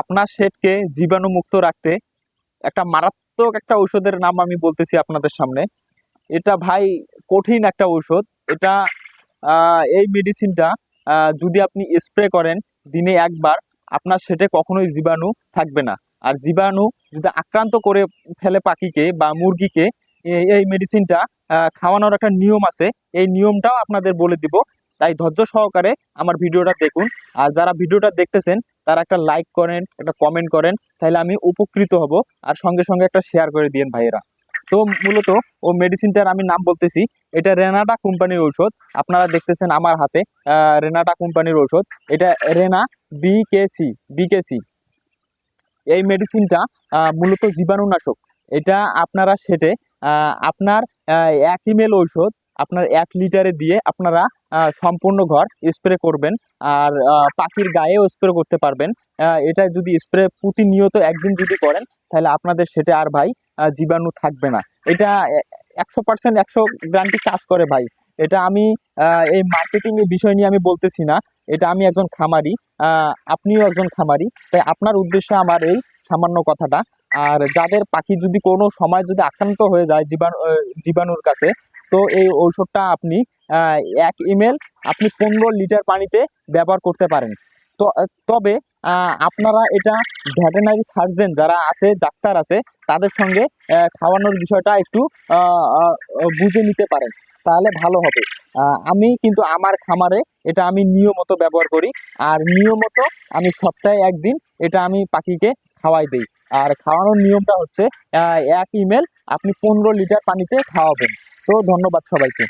আপনার শেডকে জীবাণুমুক্ত রাখতে একটা মারাত্মক একটা ঔষধের নাম আমি বলতেছি আপনাদের সামনে। এটা ভাই কঠিন একটা ঔষধ। এটা এই মেডিসিনটা যদি আপনি স্প্রে করেন দিনে একবার, আপনার সেটে কখনোই জীবাণু থাকবে না। আর জীবাণু যদি আক্রান্ত করে ফেলে পাখিকে বা মুরগিকে এই মেডিসিনটা খাওয়ানোর একটা নিয়ম আছে। এই নিয়মটাও আপনাদের বলে দিব। তাই ধৈর্য সহকারে আমার ভিডিওটা দেখুন। আর যারা ভিডিওটা দেখতেছেন, তারা একটা লাইক করেন, একটা কমেন্ট করেন, তাহলে আমি উপকৃত হব। আর সঙ্গে সঙ্গে একটা শেয়ার করে দিয়েন ভাইয়েরা। তো মূলত ও মেডিসিনটার আমি নাম বলতেছি। এটা রেনাটা কোম্পানির ঔষধ। আপনারা দেখতেছেন আমার হাতে রেনাটা কোম্পানির ঔষধ। এটা রেনা বিকেসি বিকেসি এই মেডিসিনটা মূলত জীবাণুনাশক। এটা আপনারা সেটে আপনার এক ইমেল ঔষধ আপনার এক লিটারে দিয়ে আপনারা সম্পূর্ণ ঘর স্প্রে করবেন। আর পাখির গায়েও স্প্রে করতে পারবেন। এটা যদি স্প্রে প্রতিনিয়ত একদিন যদি করেন, তাহলে আপনাদের সেটা আর ভাই জীবাণু থাকবে না। এটা একশো পার্সেন্ট একশো গ্রান্টি কাজ করে ভাই। এটা আমি এই মার্কেটিং এর বিষয় নিয়ে আমি বলতেছি না। এটা আমি একজন খামারি আপনিও একজন খামারি। তাই আপনার উদ্দেশ্যে আমার এই সামান্য কথাটা। আর যাদের পাখি যদি কোনো সময় যদি আক্রান্ত হয়ে যায় জীবাণু জীবাণুর কাছে তো এই ঔষধটা আপনি এক ইমেল আপনি পনেরো লিটার পানিতে ব্যবহার করতে পারেন। তো, তবে আপনারা এটা ভেটেনারি সার্জন যারা আছে, ডাক্তার আছে, তাদের সঙ্গে খাওয়ানোর বিষয়টা একটু বুঝে নিতে পারেন, তাহলে ভালো হবে। আমি কিন্তু আমার খামারে এটা আমি নিয়মত ব্যবহার করি, আর নিয়মত আমি সপ্তাহে একদিন এটা আমি পাখিকে খাওয়াই দিই। আর খাওয়ানোর নিয়মটা হচ্ছে এক ইমেল আপনি পনেরো লিটার পানিতে খাওয়াবেন। তো ধন্যবাদ সবাইকে।